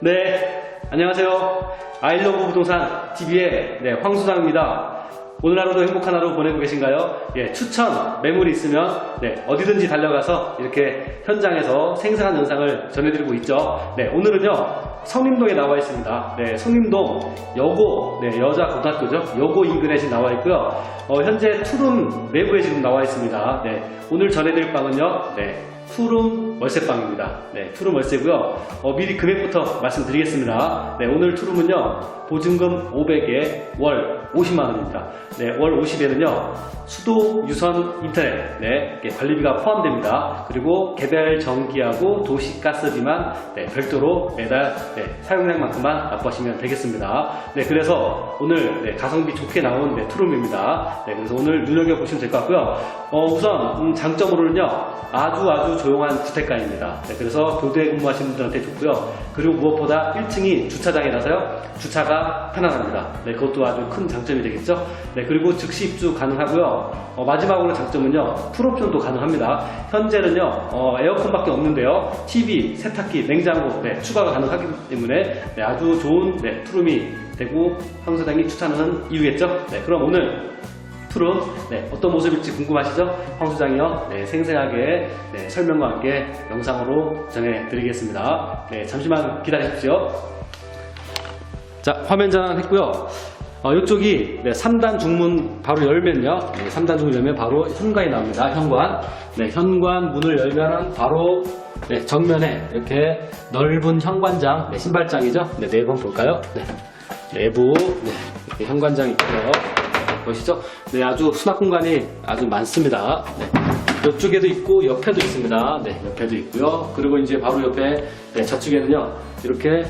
네, 안녕하세요. 아이러브 부동산 TV의 네, 황수장입니다. 오늘 하루도 행복한 하루 보내고 계신가요? 예, 추천, 매물이 있으면 네, 어디든지 달려가서 이렇게 현장에서 생생한 영상을 전해드리고 있죠. 네, 오늘은요, 성림동에 나와 있습니다. 네, 성림동 여고, 네, 여자 고등학교죠. 여고 인근에 지금 나와 있고요. 어, 현재 투룸 내부에 지금 나와 있습니다. 네, 오늘 전해드릴 방은요, 네, 투룸 월세방입니다. 네, 투룸 월세고요. 어, 미리 금액부터 말씀드리겠습니다. 네, 오늘 투룸은요. 보증금 500에 월 50만 원입니다. 네, 월 50에는요. 수도, 유선, 인터넷, 네, 관리비가 포함됩니다. 그리고 개별 전기하고 도시가스비만 네, 별도로 매달 네, 사용량만큼만 납부하시면 되겠습니다. 네, 그래서 오늘 네, 가성비 좋게 나온 네, 투룸입니다. 네, 그래서 오늘 눈여겨 보시면 될 것 같고요. 어, 우선 음, 장점으로는요. 아주 아주 조용한 주택가 입니다. 네, 그래서 교대 근무하시는 분들한테 좋고요. 그리고 무엇보다 1층이 주차장이라서요. 주차가 편안합니다. 네, 그것도 아주 큰 장점이 되겠죠. 네, 그리고 즉시 입주 가능하고요. 어, 마지막으로 장점은요. 풀옵션도 가능합니다. 현재는요. 어, 에어컨밖에 없는데요. TV, 세탁기, 냉장고 네, 추가가 가능하기 때문에 네, 아주 좋은 네, 투룸이 되고 황소장이 추천하는 이유겠죠. 네, 그럼 오늘 투룸 네, 어떤 모습일지 궁금하시죠? 황 소장이요 네, 생생하게 네, 설명과 함께 영상으로 전해드리겠습니다. 네, 잠시만 기다리십시오. 자, 화면 전환 했고요. 어, 이쪽이 네, 3단 중문 바로 열면요. 네, 3단 중문 열면 바로 현관이 나옵니다. 현관. 네, 현관 문을 열면은 바로 네, 정면에 이렇게 넓은 현관장, 네, 신발장이죠. 네, 내부 한번 볼까요? 네, 내부 네, 현관장이 있고요. 보시죠? 네, 아주 수납 공간이 아주 많습니다. 네. 이쪽에도 있고 옆에도 있습니다. 네, 옆에도 있고요. 그리고 이제 바로 옆에 네, 저쪽에는요. 이렇게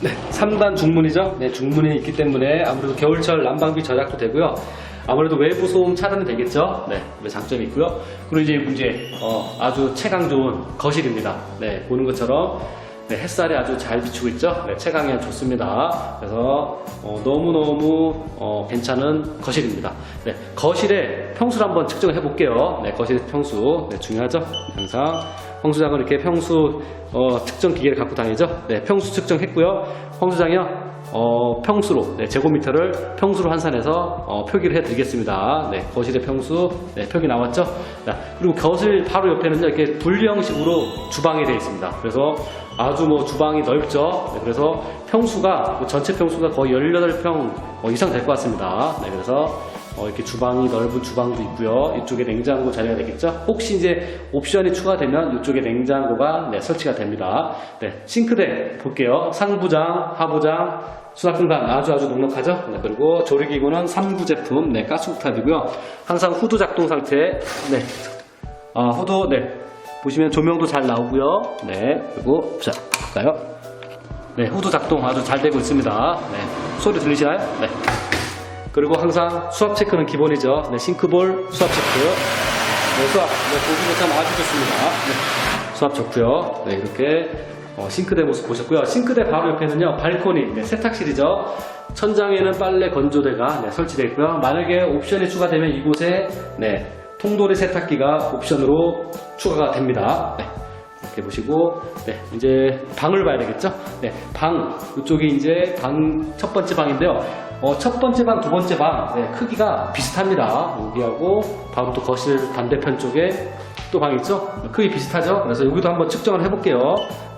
네, 3단 중문이죠. 네, 중문이 있기 때문에 아무래도 겨울철 난방비 절약도 되고요. 아무래도 외부 소음 차단이 되겠죠. 네, 그 장점이 있고요. 그리고 이제 문제 어, 아주 체감 좋은 거실입니다. 네, 보는 것처럼 네, 햇살이 아주 잘 비추고 있죠. 네, 채광이 좋습니다. 그래서 어, 너무너무 어, 괜찮은 거실입니다. 네, 거실의 평수를 한번 측정을 해볼게요. 네, 거실의 평수 네, 중요하죠. 항상 황수장은 이렇게 평수 어, 측정 기계를 갖고 다니죠. 네, 평수 측정했고요. 황수장이요. 어, 평수로 네, 제곱미터를 평수로 환산해서 어, 표기를 해드리겠습니다. 네, 거실의 평수 네, 표기 나왔죠. 자, 그리고 거실 바로 옆에는요 이렇게 분리 형식으로 주방이 되어 있습니다. 그래서 아주 뭐 주방이 넓죠. 네, 그래서 평수가 그 전체 평수가 거의 18평 어, 이상 될 것 같습니다. 네, 그래서 어, 이렇게 주방이 넓은 주방도 있고요. 이쪽에 냉장고 자리가 되겠죠. 혹시 이제 옵션이 추가되면 이쪽에 냉장고가 네, 설치가 됩니다. 네, 싱크대 볼게요. 상부장, 하부장, 수납 공간 아주 아주 넉넉하죠. 네, 그리고 조리기구는 3구 제품, 네, 가스국탑이고요. 항상 후드 작동 상태, 네, 아, 후드, 네, 보시면 조명도 잘 나오고요. 네, 그리고 자 볼까요? 네, 후드 작동 아주 잘 되고 있습니다. 네, 소리 들리시나요? 네. 그리고 항상 수압 체크는 기본이죠. 네, 싱크볼 수압 체크. 네, 수압. 네, 보시면 참 아주 좋습니다. 네, 수압 좋고요. 네, 이렇게 어, 싱크대 모습 보셨고요. 싱크대 바로 옆에는요, 발코니, 네, 세탁실이죠. 천장에는 빨래 건조대가 네, 설치되어 있고요. 만약에 옵션이 추가되면 이곳에 네, 통돌이 세탁기가 옵션으로 추가가 됩니다. 네. 이렇게 보시고 네 이제 방을 봐야 되겠죠? 네 방 이쪽이 이제 방 첫 번째 방인데요. 어, 첫 번째 방 두 번째 방 네, 크기가 비슷합니다. 여기하고 바로 또 거실 반대편 쪽에 또 방 있죠? 크기 비슷하죠? 그래서 여기도 한번 측정을 해볼게요.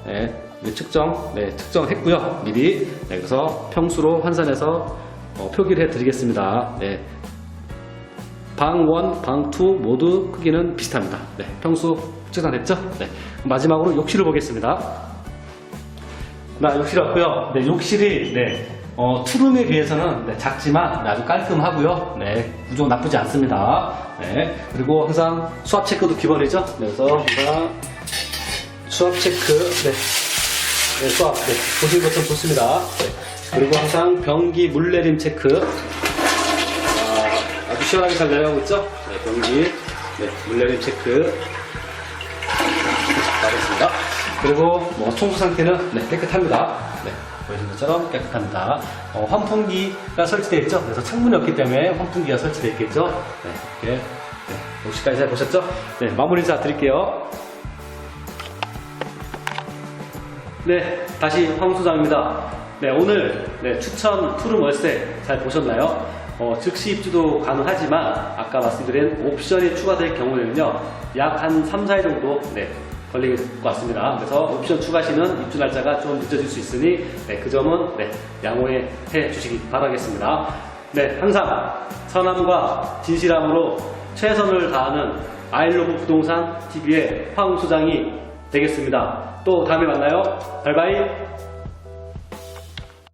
네 측정 네 측정을 했고요 미리. 네, 그래서 평수로 환산해서 어, 표기를 해드리겠습니다. 네 방 1, 방 2 모두 크기는 비슷합니다. 네, 평수 측정됐죠? 네. 마지막으로 욕실을 보겠습니다. 나 욕실 왔고요. 네, 욕실이 네, 어, 투룸에 비해서는 네, 작지만 아주 깔끔하고요. 네, 구조 나쁘지 않습니다. 네, 그리고 항상 수압 체크도 기본이죠. 네, 그래서 항상 수압 체크, 네, 네, 수압, 네, 보시는 것처럼 좋습니다. 네, 그리고 항상 변기 물내림 체크, 시원하게 잘 내려가고 있죠? 네, 변기, 네, 물내림 체크. 나겠습니다. 그리고 뭐 청소 상태는 네, 깨끗합니다. 네, 보시는 것처럼 깨끗합니다. 어, 환풍기가 설치되어 있죠. 그래서 창문이 없기 때문에 환풍기가 설치되어 있겠죠. 네, 이렇게 네, 혹시까지 잘 보셨죠? 네, 마무리 인사 드릴게요. 네, 다시 황 수장입니다. 네, 오늘 네, 추천 투룸 월세 잘 보셨나요? 어, 즉시 입주도 가능하지만 아까 말씀드린 옵션이 추가될 경우에는요 약 한 3, 4일 정도 네, 걸릴 것 같습니다. 그래서 옵션 추가 시는 입주 날짜가 좀 늦어질 수 있으니 네, 그 점은 네, 양호해 주시기 바라겠습니다. 네, 항상 선함과 진실함으로 최선을 다하는 아일로브 부동산 TV의 황 수장이 되겠습니다. 또 다음에 만나요. 바이바이.